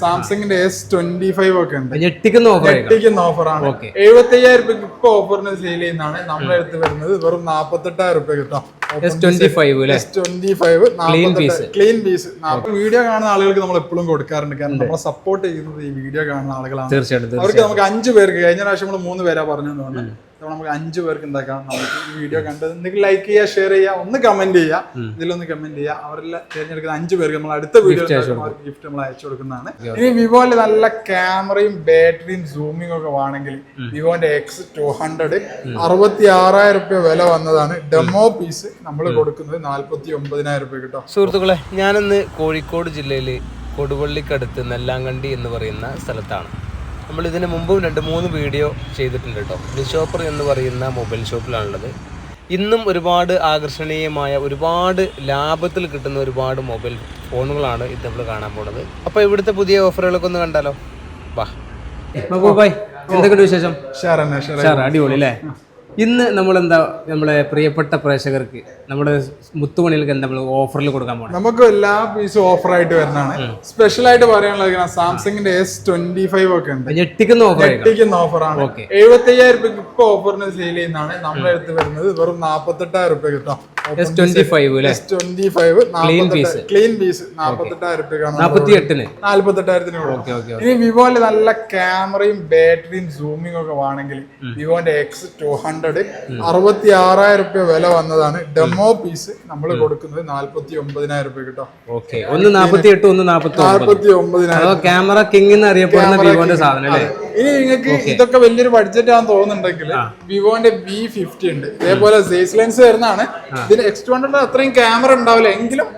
സാംസങ്ങിന്റെ S twenty five ഒക്കെ ഉണ്ട്. ഞെട്ടിക്കുന്ന ഓഫർ ഞെട്ടിക്കുന്ന ഓഫറാണ്. എഴുപത്തി അയ്യായിരം രൂപയ്ക്ക് ഇപ്പൊ ഓഫറിന് സെയിൽ ചെയ്യുന്നതാണ്. നമ്മുടെ അടുത്ത് വരുന്നത് വെറും നാപ്പത്തെട്ടായിരം രൂപ കിട്ടാം. ക്ലീൻ പീസ് വീഡിയോ കാണുന്ന ആളുകൾക്ക് നമ്മൾ എപ്പോഴും കൊടുക്കാറുണ്ട്. കാരണം നമ്മളെ സപ്പോർട്ട് ചെയ്യുന്നത് ഈ വീഡിയോ കാണുന്ന ആളുകളാണ്. തീർച്ചയായിട്ടും അവർക്ക് നമുക്ക് അഞ്ചു പേർക്ക് കഴിഞ്ഞ പ്രാവശ്യം നമ്മൾ മൂന്ന് പേരാ പറഞ്ഞു തോന്നുന്നു നമുക്ക് അഞ്ചു പേർക്ക് ഉണ്ടാക്കാം. നമുക്ക് ഈ വീഡിയോ കണ്ടത് എന്തെങ്കിലും ലൈക്ക് ചെയ്യുക ഷെയർ ചെയ്യുക ഒന്ന് കമന്റ് ചെയ്യുക ഇതിലൊന്ന് കമന്റ് ചെയ്യുക അവരെല്ലാം തിരഞ്ഞെടുക്കുന്ന അഞ്ചു പേർക്ക് നമ്മൾ അടുത്ത വീഡിയോ ഗിഫ്റ്റ് നമ്മൾ അയച്ചു കൊടുക്കുന്നതാണ്. ഇനി വിവോന്റെ നല്ല ക്യാമറയും ബാറ്ററിയും സൂമിംഗ് ഒക്കെ വേണമെങ്കിൽ വിവോന്റെ എക്സ് ടു ഹൺഡ്രഡ് അറുപത്തി ആറായിരം റുപ്യ വില വന്നതാണ്. ഡെമോ പീസ് നമ്മൾ കൊടുക്കുന്നത് നാല്പത്തി ഒമ്പതിനായിരം റുപ്യ കിട്ടും. സുഹൃത്തുക്കളെ ഞാനിന്ന് കോഴിക്കോട് ജില്ലയിൽ കൊടുവള്ളിക്കടുത്ത് നെല്ലാങ്കണ്ടി എന്ന് പറയുന്ന സ്ഥലത്താണ്. നമ്മൾ ഇതിന് മുമ്പും രണ്ട് മൂന്ന് വീഡിയോ ചെയ്തിട്ടുണ്ട് കേട്ടോ. ബിഷോപ്പർ എന്ന് പറയുന്ന മൊബൈൽ ഷോപ്പിലാണുള്ളത്. ഇന്നും ഒരുപാട് ആകർഷണീയമായ ഒരുപാട് ലാഭത്തിൽ കിട്ടുന്ന ഒരുപാട് മൊബൈൽ ഫോണുകളാണ് ഇത് നമ്മൾ കാണാൻ പോണത്. അപ്പോൾ ഇവിടുത്തെ പുതിയ ഓഫറുകളൊക്കെ ഒന്ന് കണ്ടാലോ? വാ. എന്തൊക്കെയുണ്ട് വിശേഷം? അടിപൊളി അല്ലേ? ഇന്ന് നമ്മൾ എന്താ നമ്മളെ പ്രിയപ്പെട്ട പ്രേക്ഷകർക്ക് നമ്മുടെ മുത്തുമണികൾക്ക് എന്താ നമ്മൾ ഓഫറിൽ കൊടുക്കാൻ പോകണം നമുക്ക് എല്ലാ പീസും ഓഫറായിട്ട് വരുന്നതാണ്. സ്പെഷ്യൽ ആയിട്ട് പറയാനുള്ളത് സാംസങ്ങിന്റെ എസ് ട്വന്റി ഫൈവ് ഒക്കെ ഉണ്ട്. ഞെട്ടിക്കുന്ന ഓഫർ ഞെട്ടിക്കുന്ന ഓഫറാണ്. എഴുപത്തി അയ്യായിരം രൂപയ്ക്ക് ഇപ്പൊ ഓഫറിന് സെയിൽ ചെയ്യുന്നതാണ്. നമ്മുടെ അടുത്ത് വരുന്നത് വെറും നാപ്പത്തെട്ടായിരം രൂപ കിട്ടാം. ക്ലീൻ പീസ് നാപ്പത്തെട്ടായിരം ഇനി വിവോന്റെ നല്ല ക്യാമറയും ബാറ്ററിയും സൂമിംഗ് ഒക്കെ വേണമെങ്കിൽ വിവോന്റെ എക്സ് ടു ഹൺഡ്രഡ് അറുപത്തി ആറായിരം റുപ്യ വില വന്നതാണ്. ഡെമോ പീസ് നമ്മൾ കൊടുക്കുന്നത് നാല്പത്തി ഒമ്പതിനായിരം റുപ്യ കിട്ടും. ഓക്കെ ഒന്ന് നാൽപ്പത്തി എട്ട് ഒന്ന് നാൽപ്പത്തി ഒമ്പതിനായിരം ക്യാമറ കിങ് എന്ന് അറിയപ്പെടുന്ന വിവോന്റെ സാധനം അല്ലേ? ഇനി നിങ്ങൾക്ക് ഇതൊക്കെ വലിയൊരു ബഡ്ജറ്റ് ആണെന്ന് തോന്നുന്നുണ്ടെങ്കിൽ വിവോന്റെ ബി ഫിഫ്റ്റി ഉണ്ട്. ഇതേപോലെ സേസ് ലെൻസ് വരുന്നതാണ്. ഇതിന് എക്സ് ടു ഹൺഡ്രഡ് അത്രയും ക്യാമറ ഉണ്ടാവില്ല. എങ്കിലും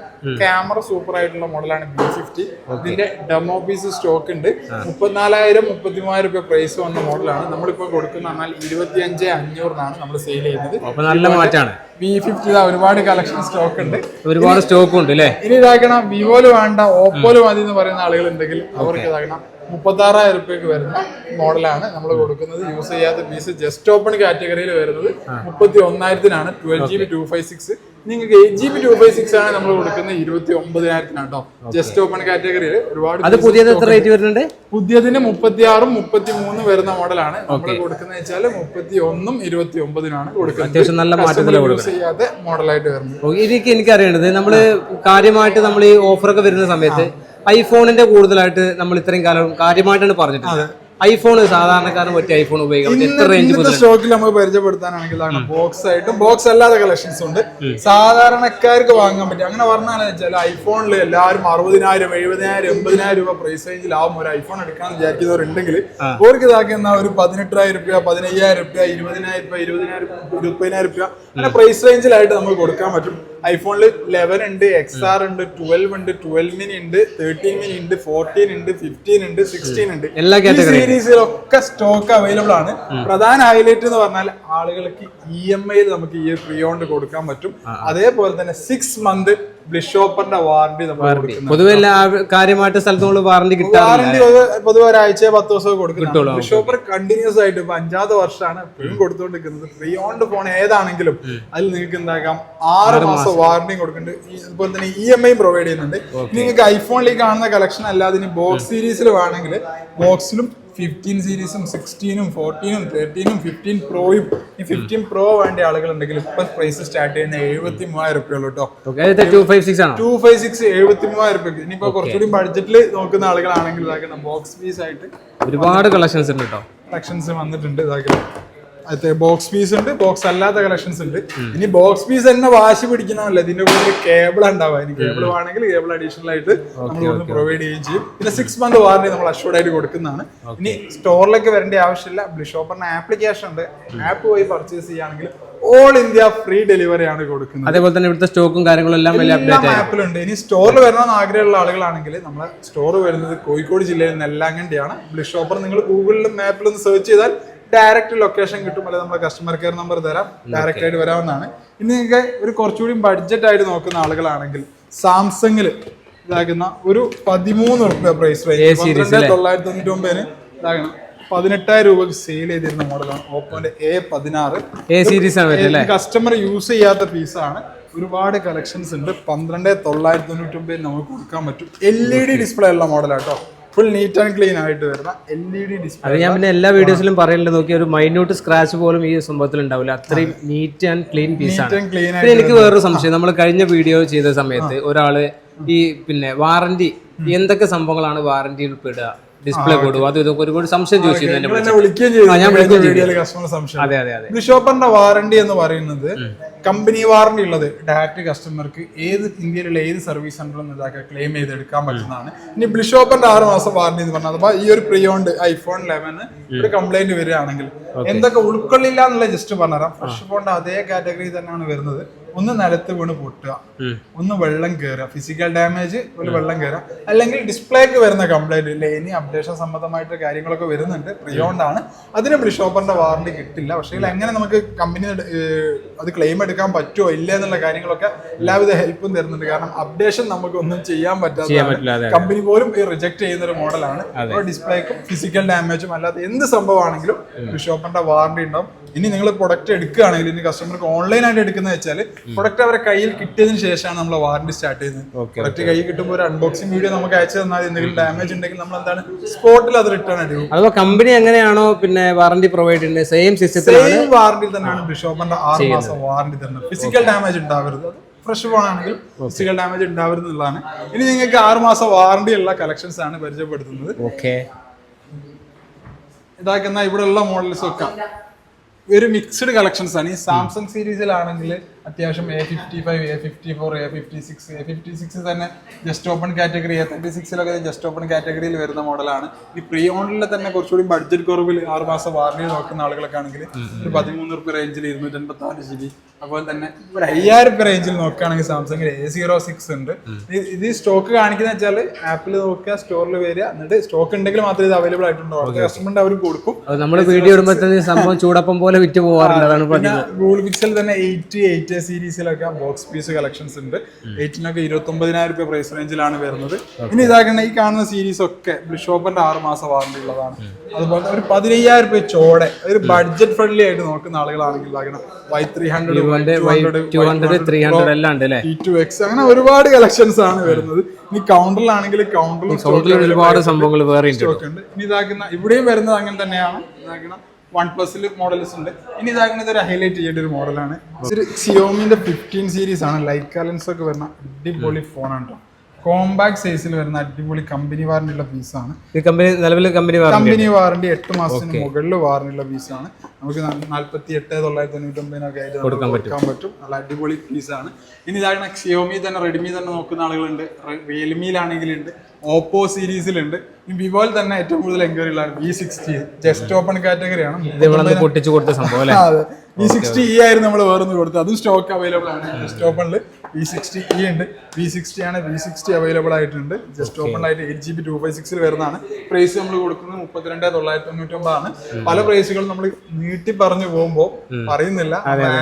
ക്യാമറ സൂപ്പർ ആയിട്ടുള്ള മോഡലാണ് ബി ഫിഫ്റ്റി ഇതിന്റെ ഡെമോ പീസ് സ്റ്റോക്ക് ഉണ്ട്. മുപ്പത്തിനാലായിരം മുപ്പത്തിമൂവായിരം രൂപ പ്രൈസ് വന്ന മോഡലാണ് നമ്മളിപ്പോ കൊടുക്കുന്ന എന്നാൽ ഇരുപത്തി അഞ്ച് അഞ്ഞൂറിനാണ് നമ്മൾ സെയിൽ ചെയ്യുന്നത്. നല്ല മാറ്റാണ് വി ഫിഫ്റ്റി ഒരുപാട് കളക്ഷൻ സ്റ്റോക്ക് ഉണ്ട്. ഒരുപാട് സ്റ്റോക്ക് ഉണ്ട് അല്ലേ ഇനി ഇതാക്കണം വിവോൽ വേണ്ട ഓപ്പോൽ മതി എന്ന് പറയുന്ന ആളുകൾ ഉണ്ടെങ്കിൽ അവർക്ക് ഇതാക്കണം മുപ്പത്തി ആറായിരം റുപ്യക്ക് വരുന്ന മോഡലാണ് നമ്മൾ കൊടുക്കുന്നത്. യൂസ് ചെയ്യാത്ത പീസ് ജസ്റ്റ് ഓപ്പൺ കാറ്റഗറിയിൽ വരുന്നത് മുപ്പത്തി ഒന്നായിരത്തിനാണ് twelve G B two five six നിങ്ങൾക്ക് eight G B two by six ആണ് നമ്മൾ കൊടുക്കുന്നത് ഇരുപത്തി ഒമ്പതിനായിരത്തിനാണ് കേട്ടോ ജസ്റ്റ് ഓപ്പൺ കാറ്റഗറിയിൽ ഒരുപാട് അത് പുതിയത് എത്ര റേറ്റ് വരുന്നുണ്ട്? പുതിയതിന് മുപ്പത്തി ആറും മുപ്പത്തി മൂന്നും വരുന്ന മോഡലാണ്. നമ്മൾ കൊടുക്കുന്നത് വെച്ചാൽ മുപ്പത്തി ഒന്നും ഇരുപത്തി ഒമ്പതിനാണ് കൊടുക്കുന്നത്. അത്യാവശ്യം നല്ല മാറ്റത്തിൽ യൂസ് ചെയ്യാത്ത മോഡലായിട്ട് വരുന്നത്. ഇതൊക്കെ എനിക്ക് അറിയേണ്ടത് നമ്മൾ കാര്യമായിട്ട് നമ്മൾ ഈ ഓഫറൊക്കെ വരുന്ന സമയത്ത് ഐഫോണിന്റെ കൂടുതലായിട്ട് നമ്മൾ ഇത്രയും കാലം കാര്യമായിട്ടാണ് പറഞ്ഞിട്ടുള്ളത്. ഐഫോൺ സാധാരണക്കാരന് പറ്റിയ ഐഫോൺ ഉപയോഗിക്കാം. എത്ര റേഞ്ച് സ്റ്റോക്കിൽ നമുക്ക് പരിചയപ്പെടുത്താനാണെങ്കിൽ ബോക്സ് ആയിട്ടും ബോക്സ് അല്ലാതെ കളക്ഷൻസ് ഉണ്ട്. സാധാരണക്കാർക്ക് വാങ്ങാൻ പറ്റും. അങ്ങനെ പറഞ്ഞാൽ വെച്ചാൽ ഐഫോണിൽ എല്ലാവരും അറുപതിനായിരം എഴുപതിനായിരം എൺപതിനായിരം രൂപ പ്രൈസ് റേഞ്ചിൽ റേഞ്ചിലാവും ഒരു ഐഫോൺ എടുക്കാന്ന് വിചാരിക്കുന്നവരുണ്ടെങ്കിൽ അവർക്ക് ഇതാക്കുന്ന ഒരു പതിനെട്ടായിരം രൂപ പതിനയ്യായിരം രൂപ ഇരുപതിനായിരം രൂപ ഇരുപതിനായിരം രൂപ ഇരുപതിനായിരം രൂപ അങ്ങനെ പ്രൈസ് റേഞ്ചിലായിട്ട് നമുക്ക് കൊടുക്കാൻ പറ്റും. ഐഫോണിൽ ലെവൻ ഉണ്ട് എക്സ് ആർ ഉണ്ട് ട്വൽവ് ഉണ്ട് ട്വൽവ് മിനി ഉണ്ട് തേർട്ടീൻ മിനി ഉണ്ട് ഫോർട്ടീൻ ഉണ്ട് ഫിഫ്റ്റീൻ ഉണ്ട് സിക്സ്റ്റീൻ ഉണ്ട്. എല്ലാ സീരീസിലൊക്കെ സ്റ്റോക്ക് അവൈലബിൾ ആണ്. പ്രധാന ഹൈലൈറ്റ് എന്ന് പറഞ്ഞാൽ ആളുകൾക്ക് ഇ എം ഐയിൽ നമുക്ക് ഈ ഫ്രീ ഓണ്ട് കൊടുക്കാൻ പറ്റും. അതേപോലെ തന്നെ സിക്സ് മന്ത് ബ്ലിഷോപ്പറിന്റെ വാറണ്ടി നമ്മൾ പൊതുവെ എല്ലാ കാര്യമായിട്ട് സ്ഥലത്ത് നമ്മൾ വാറണ്ടി കിട്ടാറില്ല. വാറണ്ടി പൊതുവെ ഒരാഴ്ച പത്ത് ദിവസം കൊടുക്കുന്നത് ബ്ലിഷോപ്പർ കണ്ടിന്യൂസ് ആയിട്ട് ഇപ്പൊ അഞ്ചാമത്തെ വർഷമാണ് ഇപ്പോഴും കൊടുത്തുകൊണ്ടിരിക്കുന്നത് ഫ്രീ ഓണ്ട് ഫോൺ ഏതാണെങ്കിലും അതിൽ നിങ്ങൾക്ക് എന്താക്കാം? ആറ് മാസം വാറണ്ടിയും കൊടുക്കുന്നുണ്ട്. ഈ- അതുപോലെ തന്നെ ഇ എം ഐ പ്രൊവൈഡ് ചെയ്യുന്നുണ്ട്. നിങ്ങൾക്ക് ഐഫോണിൽ കാണുന്ന കളക്ഷൻ അല്ലാതെ ഇനി ബോക്സ് സീരീസിൽ വേണമെങ്കിൽ ബോക്സിലും ഫിഫ്റ്റീൻ സീരീസും സിക്സ്റ്റീനും ഫോർട്ടീനും തേർട്ടീനും ഫിഫ്റ്റീൻ പ്രോയും ഈ ഫിഫ്റ്റീൻ പ്രോ വേണ്ട ആളുകളുണ്ടെങ്കിൽ ഇപ്പൊ പ്രൈസ് സ്റ്റാർട്ട് ചെയ്യുന്ന എഴുപത്തി മൂവായിരം റുപ്യുള്ളൂ കേട്ടോ two five six two five six എഴുപത്തി മൂവായിരം റുപ്യക്ക്. ഇനിയിപ്പോ കുറച്ചുകൂടി ബഡ്ജറ്റിൽ നോക്കുന്ന ആളുകളാണെങ്കിൽ ഇതാക്കണം. ബോക്സ് പീസ് ആയിട്ട് ഒരുപാട് കളക്ഷൻസ് ഉണ്ട് കേട്ടോ കളക്ഷൻസ് വന്നിട്ടുണ്ട് ഇതാക്കണം. അതെ ബോക്സ് പീസ് ഉണ്ട് ബോക്സ് അല്ലാത്ത കളക്ഷൻസ് ഉണ്ട്. ഇനി ബോക്സ് പീസ് തന്നെ വാശി പിടിക്കണമല്ല. ഇതിന്റെ കൂടെ കേബിൾ ഉണ്ടാവുക. ഇനി കേബിൾ വേണമെങ്കിൽ കേബിൾ അഡീഷണൽ ആയിട്ട് നമ്മൾ പ്രൊവൈഡ് ചെയ്യുകയും ചെയ്യും. പിന്നെ സിക്സ് മന്ത് വാറണ്ടി നമ്മൾ അഷ്യൂർഡ് ആയിട്ട് കൊടുക്കുന്നതാണ്. ഇനി സ്റ്റോറിലേക്ക് വരേണ്ട ആവശ്യമില്ല. ബ്ലിഷോപ്പറിന് ആപ്ലിക്കേഷൻ ഉണ്ട്. ആപ്പ് വഴി പർച്ചേസ് ചെയ്യുകയാണെങ്കിൽ ഓൾ ഇന്ത്യ ഫ്രീ ഡെലിവറി ആണ് കൊടുക്കുന്നത്. അതേപോലെ തന്നെ ഇവിടുത്തെ സ്റ്റോക്കും കാര്യങ്ങളും എല്ലാം വലിയ അപ്ഡേറ്റ് ആപ്പിലുണ്ട് ഇനി സ്റ്റോറിൽ വരണമെന്ന് ആഗ്രഹമുള്ള ആളുകളാണെങ്കിൽ നമ്മളെ സ്റ്റോർ വരുന്നത് കോഴിക്കോട് ജില്ലയിൽ നെല്ലാങ്കണ്ടിയാണ് ബ്ലിഷോപ്പർ നിങ്ങൾ ഗൂഗിളിലും മാപ്പിലും ഒന്ന് സെർച്ച് ചെയ്താൽ ഡയറക്റ്റ് ലൊക്കേഷൻ കിട്ടും. അല്ലെങ്കിൽ നമ്മുടെ കസ്റ്റമർ കെയർ നമ്പർ തരാം. ഡയറക്റ്റ് ആയിട്ട് വരാവുന്നതാണ്. ഇനി നിങ്ങൾക്ക് ഒരു കുറച്ചുകൂടി ബഡ്ജറ്റ് ആയിട്ട് നോക്കുന്ന ആളുകളാണെങ്കിൽ സാംസങ്ങിൽ ഇതാക്കുന്ന ഒരു പതിമൂന്ന് റുപ്യ പ്രൈസ് റേഞ്ച് തൊള്ളായിരത്തി തൊണ്ണൂറ്റി ഒമ്പതിന് ഇതാകണം പതിനെട്ടായിരം രൂപക്ക് സെയിൽ ചെയ്തിരുന്ന മോഡലാണ് ഓപ്പോന്റെ എ പതിനാറ്. എ സീരീസ് കസ്റ്റമർ യൂസ് ചെയ്യാത്ത പീസാണ് ഒരുപാട് കളക്ഷൻസ് ഉണ്ട്. പന്ത്രണ്ട് തൊള്ളായിരത്തി തൊണ്ണൂറ്റി ഒമ്പതിൽ നമുക്ക് കൊടുക്കാൻ പറ്റും. എൽ ഇ ഡി ഡിസ്പ്ലേ ഉള്ള മോഡലാട്ടോ ഫുൾ നീറ്റ് ആൻഡ് ക്ലീൻ ആയിട്ട് വരുന്ന എൽ ഇ ഡി ഡിസ്പ്ലേ അത് ഞാൻ പിന്നെ എല്ലാ വീഡിയോസിലും പറയലുണ്ട്. നോക്കി ഒരു മൈന്യൂട്ട് സ്ക്രാച്ച് പോലും ഈ സംഭവത്തിൽ ഉണ്ടാവില്ല. അത്രയും നീറ്റ് ആൻഡ് ക്ലീൻ പീസ് ആണ്. പിന്നെ എനിക്ക് വേറൊരു സംശയം. നമ്മൾ കഴിഞ്ഞ വീഡിയോ ചെയ്ത സമയത്ത് ഒരാൾ ഈ പിന്നെ വാറന്റി എന്തൊക്കെ സംഭവങ്ങളാണ് വാറന്റിയിൽ പെടുക? ഡിസ്പ്ലേ കൊടുക്കുക. അത് ഇതൊക്കെ ഒരുപാട് സംശയം ചോദിച്ചിരുന്നു ഞാൻ എന്നെ വിളിക്കുകയും ചെയ്തു. ഞാൻ കസ്റ്റമർ സംശയം. അതെ അതെ അതെ. ബ്ലിഷോപ്പറിന്റെ വാറണ്ടി എന്ന് പറയുന്നത് കമ്പനി വാറണ്ടി ഉള്ളത് ഡയറക്റ്റ് കസ്റ്റമർക്ക് ഏത് ഇന്ത്യയിലുള്ള ഏത് സർവീസ് സെന്ററിലും ഇതാക്കുക ക്ലെയിം ചെയ്തെടുക്കാൻ പറ്റുന്നതാണ്. ഇനി ബ്ലിഷോപ്പറിന്റെ ആറ് മാസം വാറണ്ടി എന്ന് പറഞ്ഞാൽ അപ്പൊ ഈ ഒരു പ്രിയോണ്ട് ഐഫോൺ ലെവന് ഒരു കംപ്ലൈന്റ് വരികയാണെങ്കിൽ എന്തൊക്കെ ഉൾക്കൊള്ളില്ല എന്നുള്ള ജസ്റ്റ് പറഞ്ഞുതരാം. ഫ്രഷ് ഫോണിന്റെ അതേ കാറ്റഗറി തന്നെയാണ് വരുന്നത്. ഒന്ന് നിലത്ത് വീണ് പൊട്ടുക. ഒന്ന് വെള്ളം കയറുക ഫിസിക്കൽ ഡാമേജ് ഒരു വെള്ളം കയറുക അല്ലെങ്കിൽ ഡിസ്പ്ലേക്ക് വരുന്ന കംപ്ലൈന്റ് ഇല്ല ഇനി അപ്ഡേഷൻ സംബന്ധമായിട്ട് കാര്യങ്ങളൊക്കെ വരുന്നുണ്ട്. പ്രിയോണ്ട് ആണ്. അതിന് ബ്ലിഷോപ്പറിന്റെ വാറണ്ടി കിട്ടില്ല. പക്ഷേ എങ്ങനെ നമുക്ക് കമ്പനി അത് ക്ലെയിം എടുക്കാൻ പറ്റുമോ ഇല്ല എന്നുള്ള കാര്യങ്ങളൊക്കെ എല്ലാവിധ ഹെൽപ്പും തരുന്നുണ്ട്. കാരണം അപ്ഡേഷൻ നമുക്ക് ഒന്നും ചെയ്യാൻ പറ്റാത്ത കമ്പനി പോലും റിജക്ട് ചെയ്യുന്ന ഒരു മോഡലാണ് ഡിസ്പ്ലേക്കും ഫിസിക്കൽ ഡാമേജും അല്ലാതെ എന്ത് സംഭവമാണെങ്കിലും ബിഷോപ്പിന്റെ വാറണ്ടി ഉണ്ടാവും. ഇനി നിങ്ങൾ പ്രൊഡക്റ്റ് എടുക്കുകയാണെങ്കിൽ ഇനി കസ്റ്റമർക്ക് ഓൺലൈനായിട്ട് എടുക്കുന്നത് വെച്ചാൽ പ്രൊഡക്റ്റ് അവരെ കയ്യിൽ കിട്ടിയതിന് ശേഷമാണ് നമ്മൾ വാറണ്ടി സ്റ്റാർട്ട് ചെയ്യുന്നത്. പ്രൊഡക്റ്റ് കയ്യിൽ കിട്ടുമ്പോൾ ഒരു അൺബോക്സിംഗ് വീഡിയോ നമുക്ക് അയച്ചു തന്നാൽ എന്തെങ്കിലും ഡാമേജ് ഉണ്ടെങ്കിൽ നമ്മൾ എന്താണ് സ്പോട്ടിൽ അത് റിട്ടേൺ അടിക്കും. അഥവാ കമ്പനി എങ്ങനെയാണോ പിന്നെ വാറന്റി പ്രൊവൈഡ് ചെയ്യുന്നത്? സെയിം സിസ്റ്റത്തിൽ സെയിം വാറണ്ടി തന്നെയാണ് ബിഷോപ്പിന്റെ ആറ് മാസം വാറണ്ടി തന്നെ ഫിസിക്കൽ ഡാമേജ് ഉണ്ടാവരുത്. ഫ്രഷ് ഫോൺ ആണെങ്കിൽ ഫിസിക്കൽ ഡാമേജ് ഉണ്ടാവരുത് എന്നുള്ളതാണ്. ഇനി നിങ്ങൾക്ക് ആറ് മാസം വാറണ്ടി ഉള്ള കളക്ഷൻസ് ആണ് പരിചയപ്പെടുത്തുന്നത്. ഓക്കെ ഇതാക്കുന്ന ഇവിടെ ഉള്ള മോഡൽസ് ഒക്കെ ഒരു മിക്സ്ഡ് കളക്ഷൻസ് ആണ്. ഈ സാംസങ് സീരീസിലാണെങ്കിൽ അത്യാവശ്യം A fifty five A fifty four A fifty six A fifty six തന്നെ just open category A thirty സിക്സിലൊക്കെ just open കാറ്റഗറിയിൽ വരുന്ന മോഡലാണ് ഈ പ്രീ ഓണിൽ തന്നെ കുറച്ചുകൂടി ബഡ്ജറ്റ് കുറവിൽ ആറ് മാസം വാറണ്ടി നോക്കുന്ന ആളുകളൊക്കെ ആണെങ്കിൽ ഒരു പതിമൂന്ന് റുപ്യ റേഞ്ചിൽ ഇരുന്നൂറ്റി എൺപത്തി നാല് ജി ബി അതുപോലെ തന്നെ ഒരു അയ്യായിരം റുപ്യ റേഞ്ചിൽ നോക്കുകയാണെങ്കിൽ സാംസങ്ങിൽ എ സീറോ സിക്സ് ഉണ്ട്. ഇത് സ്റ്റോക്ക് കാണിക്കുന്ന വെച്ചാൽ ആപ്പിൽ നോക്കുക സ്റ്റോറിൽ വരിക. എന്നിട്ട് സ്റ്റോക്ക് ഉണ്ടെങ്കിൽ മാത്രമേ ഇത് അവൈലബിൾ ആയിട്ടുണ്ടോ കസ്റ്റമറിന്റെ അവർ കൊടുക്കും. നമ്മൾ വീഡിയോ ഇടുമ്പോഴത്തേന് സംഭവം ചൂടപ്പം പോലെ വിറ്റ് പതിവ് ഗൂഗിൾ പിക്സൽ തന്നെ എയ്റ്റ് എയ്റ്റ് സീരീസിലൊക്കെ ബോക്സ് പീസ് കളക്ഷൻസ് ഉണ്ട്. എയ്റ്റിനൊക്കെ ഇരുപത്തി ഒമ്പതിനായിരം രൂപ പ്രൈസ് റേഞ്ചിലാണ് വരുന്നത്. ഇനി ഇതാക്കണ ഈ കാണുന്ന സീരീസ് ഒക്കെ ബിഷോപ്പിന്റെ ആറ് മാസം വാറണ്ടി ഉള്ളതാണ്. അതുപോലെ ഒരു പതിനയ്യായിരം രൂപ ചോടെ ഒരു ബഡ്ജറ്റ് ഫ്രണ്ട്ലി ആയിട്ട് നോക്കുന്ന ആളുകളാണെങ്കിൽ Y three hundred two X അങ്ങനെ ഒരുപാട് കളക്ഷൻസ് ആണ് വരുന്നത്. ഇനി കൗണ്ടറിലാണെങ്കിൽ കൗണ്ടറിൽ ഒരുപാട് സംഭവങ്ങൾ വേറെ സ്റ്റോക്ക് ഉണ്ട്. ഇനി ഇതാക്കുന്ന ഇവിടെയും വരുന്നത് അങ്ങനെ തന്നെയാണ്. ഇതാക്കണം. വൺ പ്ലസിൽ മോഡൽസ് ഉണ്ട്. ഇനി ഇതാകുന്ന ഇതൊരു ഹൈലൈറ്റ് ചെയ്യേണ്ട ഒരു മോഡലാണ് ഒരു സിയോമിന്റെ ഫിഫ്റ്റീൻ സീരീസ് ആണ്. ലൈറ്റ് കാലൻസ് ഒക്കെ വരുന്ന അടിപൊളി ഫോണാണ് കേട്ടോ കോമ്പാക്ട് സൈസിൽ വരുന്ന അടിപൊളി കമ്പനി വാറന്റിയുള്ള പീസാണ് കമ്പനി നിലവിൽ കമ്പനി വാറന്റി കമ്പനി വാറണ്ടി എട്ട് മാസത്തിന് മുകളിൽ വാറന്റിയുള്ള ഉള്ള പീസാണ് നമുക്ക് നാല്പത്തി എട്ട് തൊള്ളായിരത്തി തൊണ്ണൂറ്റി ഒമ്പതിനൊക്കെ ആയിട്ട് കൊടുക്കാൻ പറ്റും. നല്ല അടിപൊളി പീസ് ആണ്. ഇനി ഇതാണ് ഷിയോമി തന്നെ റെഡ്മി തന്നെ നോക്കുന്ന ആളുകളുണ്ട്. റിയൽമിയിലാണെങ്കിലുണ്ട് ഓപ്പോ സീരീസിലുണ്ട് ഈ വിവോയിൽ തന്നെ ഏറ്റവും കൂടുതൽ എൻക്വയറി ഉള്ളതാണ് V sixty just open category ആണ്. ഇവിടെ നിന്ന് പൊട്ടിച്ചു കൊടുത്ത സംഭവം വി സിക്സ്റ്റി ഇ ആയിരുന്നു നമ്മൾ വേറൊന്ന് കൊടുത്തത്. അതും സ്റ്റോക്ക് അവൈലബിൾ ആണ്. ജസ്റ്റ് ഓപ്പണിൽ വി സിക്സ്റ്റി ഇ ഉണ്ട്. വി സിക്സ്റ്റി ആണ്. വി സിക്സ്റ്റി അവൈലബിൾ ആയിട്ടുണ്ട്. ജസ്റ്റ് ഓപ്പൺ ആയിട്ട് eight G B two five സിക്സിൽ വരുന്നതാണ്. പ്രൈസ് നമ്മൾ കൊടുക്കുന്നത് മുപ്പത്തിരണ്ട് തൊള്ളായിരത്തി തൊണ്ണൂറ്റി ഒമ്പതാണ് പല പ്രൈസുകളും നമ്മൾ നീട്ടി പറഞ്ഞു പോകുമ്പോൾ പറയുന്നില്ല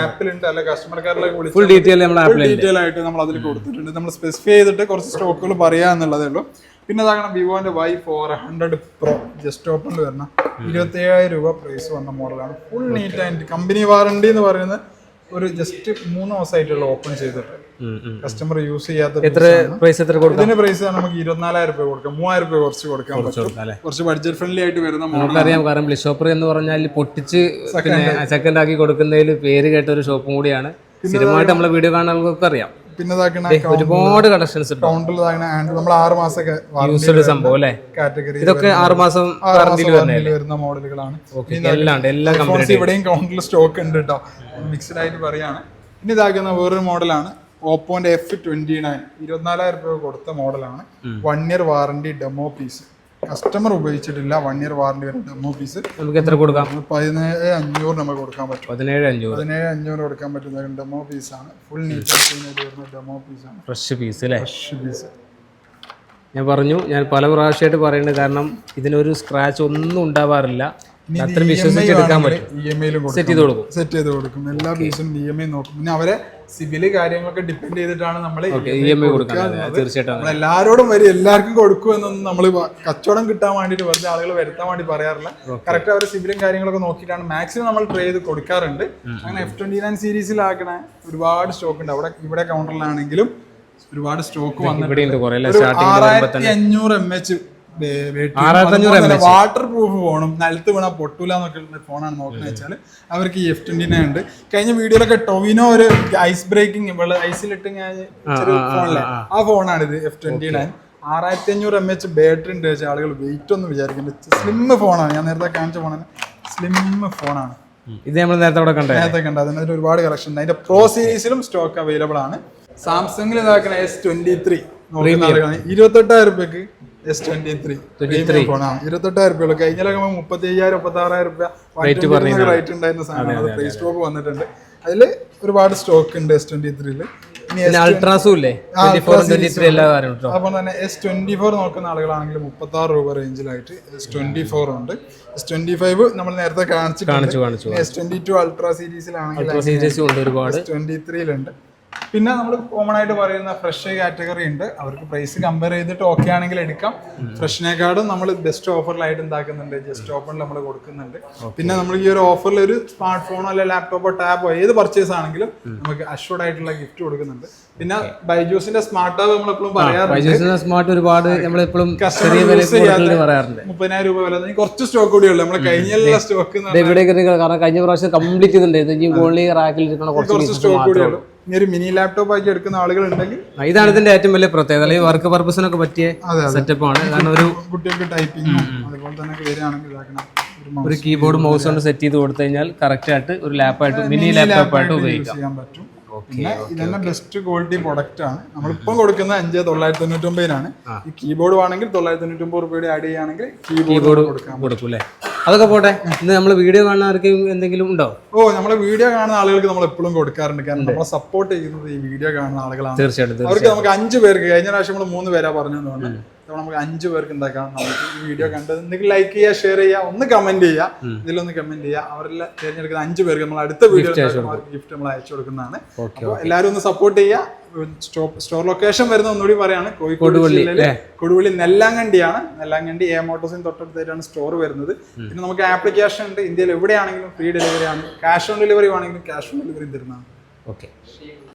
ആപ്പിലുണ്ട് അല്ലെ കസ്റ്റമർ കെയറിലേക്ക് വിളിച്ച് ഫുൾ ഡീറ്റെയിൽ നമ്മൾ ആപ്പിൽ ഡീറ്റെയിൽ ആയിട്ട് നമ്മൾ അതിൽ കൊടുത്തിട്ടുണ്ട്. നമ്മൾ സ്പെസിഫൈ ചെയ്തിട്ട് കുറച്ച് സ്റ്റോക്കുകൾ പറയാന്നുള്ളതേ ഉള്ളൂ. പിന്നെ അതാകണം വിവോന്റെ Y four hundred pro just ഓപ്പണിൽ വരുന്ന ഇരുപത്തി ഏഴായിരം രൂപ പ്രൈസ് വന്ന മോഡലാണ് full neat and company warranty എന്ന് പറയുന്നത് ഒരു ജസ്റ്റ് മൂന്ന് ദിവസമായിട്ടുള്ള ഓപ്പൺ ചെയ്തിട്ട് കസ്റ്റമർ യൂസ് ചെയ്യാത്ത എത്ര പ്രൈസ് എത്ര കൊടുക്കും? ഇതിന്റെ പ്രൈസ് നമുക്ക് ഇരുപത്തിനാലായിരം രൂപ കൊടുക്കാം. മൂവായിരം രൂപ കുറച്ച് കൊടുക്കാൻ പറ്റും. കുറച്ച് ബഡ്ജറ്റ് ഫ്രണ്ട്ലി ആയിട്ട് വരുന്ന മോഡൽ നമുക്കറിയാം കാരണം ബ്ലിഷോപ്പർ എന്ന് പറഞ്ഞാൽ പൊട്ടിച്ച് പിന്നെ സെക്കൻഡ് ആക്കി കൊടുക്കുന്നതിൽ പേര് കേട്ട ഒരു ഷോപ്പും കൂടിയാണ്. സ്ഥിരമായിട്ട് നമ്മളെ വീഡിയോ കാണുന്നവർക്കൊക്കെ അറിയാം. പിന്നെ ഒരുപാട് കളക്ഷൻസ് നമ്മൾ ആറ് മാസമൊക്കെ യൂസ്ഡ് സംഭവം അല്ലേ? കാറ്റഗറി ഇതൊക്കെ ആറ് മാസം വരുന്ന മോഡലുകളാണ് എല്ലാ കമ്പനി ഇവിടെയും കൗണ്ടറിൽ സ്റ്റോക്ക് ഉണ്ട് കേട്ടോ മിക്സ്ഡ് ആയിട്ട് പറയാണ്. ഇനി ഇതാക്കുന്ന വേറൊരു മോഡലാണ് ഓപ്പോന്റെ എഫ് ട്വന്റി നയൻ ഇരുപത്തിനാലായിരം രൂപ കൊടുത്ത മോഡലാണ് one year warranty demo piece customer ഉപയോഗിച്ചിട്ടില്ല. വൺ ഇയർ വാറണ്ടി വരുന്ന ഡെമോ പീസ് നമുക്ക് എത്ര കൊടുക്കാം? പതിനേഴ് അഞ്ഞൂറ് നമുക്ക് കൊടുക്കാൻ പറ്റും. പതിനേഴ് അഞ്ഞൂറ്. പതിനേഴ് അഞ്ഞൂറ് കൊടുക്കാൻ പറ്റുന്ന ഡെമോ പീസ് ആണ്. ഫുൾ നീറ്റ് ഡെമോ പീസാണ് ഫ്രഷ് പീസ് അല്ലേ? ഫ്രഷ് പീസ് ഞാൻ പറഞ്ഞു ഞാൻ പല പ്രാവശ്യമായിട്ട് പറയുന്നത് കാരണം ഇതിനൊരു സ്ക്രാച്ച് ഒന്നും ഉണ്ടാവാറില്ല. അത്രയും വിശ്വസിച്ച് എടുക്കാൻ പറ്റും. സെറ്റ് ചെയ്ത് കൊടുക്കും. സെറ്റ് ചെയ്ത് കൊടുക്കും. എല്ലാ പീസും ഇ എം ഐ നോക്കും. പിന്നെ അവരെ സിവിൽ കാര്യങ്ങളൊക്കെ ഡിപ്പെൻഡ് ചെയ്തിട്ടാണ് നമ്മൾ അതെ, തീർച്ചയായിട്ടും എല്ലാരോടും വരും. എല്ലാവർക്കും കൊടുക്കും എന്നൊന്നും നമ്മൾ കച്ചവടം കിട്ടാൻ വേണ്ടിയിട്ട് വെറുതെ ആളുകൾ വരുത്താൻ വേണ്ടി പറയാറില്ല. കറക്റ്റ് അവർ സിവിലും കാര്യങ്ങളൊക്കെ നോക്കിയിട്ടാണ് മാക്സിമം നമ്മൾ ട്രൈ ചെയ്ത് കൊടുക്കാറുണ്ട്. അങ്ങനെ എഫ് ട്വന്റി നയൻ സീരീസിലാക്കണ ഒരുപാട് സ്റ്റോക്ക് ഉണ്ട്. അവിടെ ഇവിടെ കൗണ്ടറിലാണെങ്കിലും ഒരുപാട് സ്റ്റോക്ക് വന്നിട്ടുണ്ട്. ആറായിരത്തി അഞ്ഞൂറ് എം എച്ച് വാട്ടർ പ്രൂഫ് ഫോണും നിലത്ത് വീണാൽ പൊട്ടൂല എന്നൊക്കെ ഉള്ള ഫോണാണ് നോക്കുന്നത് വെച്ചാൽ അവർക്ക് ഈ എഫ് ട്വന്റി നയൻ ഉണ്ട്. കഴിഞ്ഞ വീഡിയോയിലൊക്കെ ടൊവിനോ ഒരു ഐസ് ബ്രേക്കിംഗ് ഐസിലിട്ട് ഫോണിലെ. ആ ഫോണാണ് ഇത് എഫ് ട്വന്റി നയൻ ആറായിരത്തി അഞ്ഞൂറ് എം എച്ച് ബാറ്ററി ഉണ്ട് വെച്ചാൽ ആളുകൾ വെയിറ്റ് ഒന്നും വിചാരിക്കുന്നുണ്ട് സ്ലിം ഫോണാണ്. ഞാൻ നേരത്തെ കാണിച്ച ഫോണാണ്. സ്ലിം ഫോണാണ്. ഇത് നമ്മൾ നേരത്തെ അവിടെ കണ്ടത് നേരത്തെ കണ്ടത് അതിനകത്ത് ഒരുപാട് കളക്ഷൻ ഉണ്ട്. അതിന്റെ പ്രോ സീരീസിലും സ്റ്റോക്ക് അവൈലബിൾ ആണ്. സാംസങ്ങിൽ ഇതാക്കണ എസ് ട്വന്റി ത്രീ ഇരുപത്തെട്ടായിരം റുപ്യക്ക് എസ് ട്വന്റി ത്രീ ഇരുപത്തെട്ടായിരം റുപ്യ കഴിഞ്ഞ മുപ്പത്തി അയ്യായിരം മുപ്പത്തി ആറായിരം രൂപ റേറ്റ് ഉണ്ടായിരുന്ന സാധനമാണ്. പ്രീ സ്റ്റോക്ക് വന്നിട്ടുണ്ട്. അതിൽ ഒരുപാട് സ്റ്റോക്ക് ഉണ്ട് എസ് ട്വന്റി ത്രീയിൽ അതുപോലെ തന്നെ എസ് ട്വന്റി ഫോർ നോക്കുന്ന ആളുകളാണെങ്കിൽ മുപ്പത്തി ആറ് രൂപ റേഞ്ചിലായിട്ട് എസ് ട്വന്റി ഫോർ ഉണ്ട്. എസ് ട്വന്റി ഫൈവ് നമ്മൾ നേരത്തെ കാണിച്ചിട്ടുണ്ട്. കാണിച്ചു കാണിച്ചു എസ് ട്വന്റി ടു അൾട്രാ സീരീസിലാണെങ്കിൽ ട്വന്റി ത്രീയിലുണ്ട് പിന്നെ നമ്മൾ കോമൺ ആയിട്ട് പറയുന്ന ഫ്രഷ് കാറ്റഗറി ഉണ്ട്. അവർക്ക് പ്രൈസ് കമ്പയർ ചെയ്തിട്ട് ഓക്കെ ആണെങ്കിൽ എടുക്കാം. ഫ്രഷിനെക്കാളും നമ്മൾ ബെസ്റ്റ് ഓഫറിലായിട്ട് ഉണ്ടാക്കുന്നുണ്ട് ജസ്റ്റ് ഓപ്പണിൽ നമ്മൾ കൊടുക്കുന്നുണ്ട്. പിന്നെ നമ്മൾ ഈ ഒരു ഓഫറിൽ ഒരു സ്മാർട്ട് ഫോണോ അല്ലെങ്കിൽ ലാപ്ടോപ്പോ ടാബോ ഏത് പർച്ചേസ് ആണെങ്കിലും നമുക്ക് അഷ്വർഡ് ആയിട്ടുള്ള ഗിഫ്റ്റ് കൊടുക്കുന്നുണ്ട്. പിന്നെ ബൈജൂസിന്റെ സ്മാർട്ട് ടാബ് നമ്മൾ എപ്പോഴും പറയാറുണ്ട്. സ്മാർട്ട് ഒരുപാട് കസ്റ്റമർ യൂസ് ചെയ്യാത്ത മുപ്പതിനായിരം രൂപ വില. കുറച്ച് സ്റ്റോക്ക് കൂടി ഉള്ളു. നമ്മളെ കഴിഞ്ഞ സ്റ്റോക്ക് കാരണം കഴിഞ്ഞ പ്രാവശ്യം കംപ്ലീറ്റ് ചെയ്തിട്ടുണ്ട് ഇനി ഓൺലി റാക്കിൽ കുറച്ച് സ്റ്റോക്ക് കൂടി മാത്രമേ ഉള്ളു. ഇനി ഒരു മിനി ലാപ്ടോപ്പ് ആക്കി എടുക്കുന്ന ആളുകൾ ഉണ്ടെങ്കിൽ ഇതാണ് ഇതിന്റെ ഏറ്റവും വലിയ പ്രത്യേകത. അല്ലെങ്കിൽ വർക്ക് പർപ്പസിനൊക്കെ പറ്റിയ സെറ്റപ്പ് ആണ്. കാരണം ഒരു കുട്ടികൾക്ക് ടൈപ്പിങ്ങും അതുപോലെ തന്നെ വരികയാണെങ്കിൽ ഇതാക്കണം. ഒരു കീബോർഡ് മൗസ് കൊണ്ട് സെറ്റ് ചെയ്ത് കൊടുത്തു കഴിഞ്ഞാൽ കറക്റ്റ് ആയിട്ട് ഒരു ലാപ്പായിട്ട് മിനി ലാപ്ടോപ്പ് ആയിട്ട് ഉപയോഗിക്കാം. പറ്റും. ഇതന്നെ ബെസ്റ്റ് ക്വാളിറ്റി പ്രൊഡക്റ്റ് ആണ്. നമ്മളിപ്പം കൊടുക്കുന്ന അഞ്ച് തൊള്ളായിരത്തി തൊണ്ണൂറ്റി ഒമ്പതിനാണ് ഈ കീബോർഡ് വേണമെങ്കിൽ തൊള്ളായിരത്തി തൊണ്ണൂറ്റി ഒമ്പത് രൂപയുടെ ആഡ് ചെയ്യുകയാണെങ്കിൽ കീബോർഡ് കൊടുക്കാം കൊടുക്കും അല്ലേ അതൊക്കെ പോട്ടെ. ഇന്ന് നമ്മൾ വീഡിയോ കാണുന്നവർക്ക് എന്തെങ്കിലും ഉണ്ടോ? ഓ നമ്മളെ വീഡിയോ കാണുന്ന ആളുകൾക്ക് നമ്മൾ എപ്പോഴും കൊടുക്കാറുണ്ട്. കാരണം നമ്മളെ സപ്പോർട്ട് ചെയ്യുന്നത് ഈ വീഡിയോ കാണുന്ന ആളുകളാണ്. തീർച്ചയായിട്ടും അവർക്ക് നമുക്ക് അഞ്ച് പേർക്ക് കഴിഞ്ഞ പ്രാവശ്യം നമ്മൾ മൂന്ന് പേരാ പറഞ്ഞതുകൊണ്ട് അപ്പോൾ നമുക്ക് അഞ്ച് പേർക്ക് ഉണ്ടാക്കാം. നമുക്ക് ഈ വീഡിയോ കണ്ടത് എന്തെങ്കിലും ലൈക്ക് ചെയ്യുക ഷെയർ ചെയ്യുക ഒന്ന് കമന്റ് ചെയ്യുക ഇതിലൊന്ന് കമന്റ് ചെയ്യുക അവരെല്ലാം തിരഞ്ഞെടുക്കുന്ന അഞ്ച് പേർക്ക് നമ്മൾ അടുത്ത വീഡിയോ ഗിഫ്റ്റ് നമ്മൾ അയച്ചു കൊടുക്കുന്നതാണ്. അപ്പോൾ എല്ലാവരും ഒന്ന് സപ്പോർട്ട് ചെയ്യുക സ്റ്റോർ ലൊക്കേഷൻ വരുന്ന ഒന്നുകൂടി പറയാണ്. കോഴിക്കോട് ജില്ലയിലെ കൊടുവള്ളി നെല്ലാങ്കണ്ടിയാണ്. നെല്ലാങ്കണ്ടി എ മോട്ടോസിന് തൊട്ടടുത്തായിട്ടാണ് സ്റ്റോർ വരുന്നത്. പിന്നെ നമുക്ക് ആപ്ലിക്കേഷൻ ഉണ്ട്. ഇന്ത്യയിൽ എവിടെയാണെങ്കിലും ഫ്രീ ഡെലിവറി ആണ്. ക്യാഷ് ഓൺ ഡെലിവറി ആണെങ്കിലും ക്യാഷ് ഓൺ ഡെലിവറി തരുന്നതാണ്. ഓക്കെ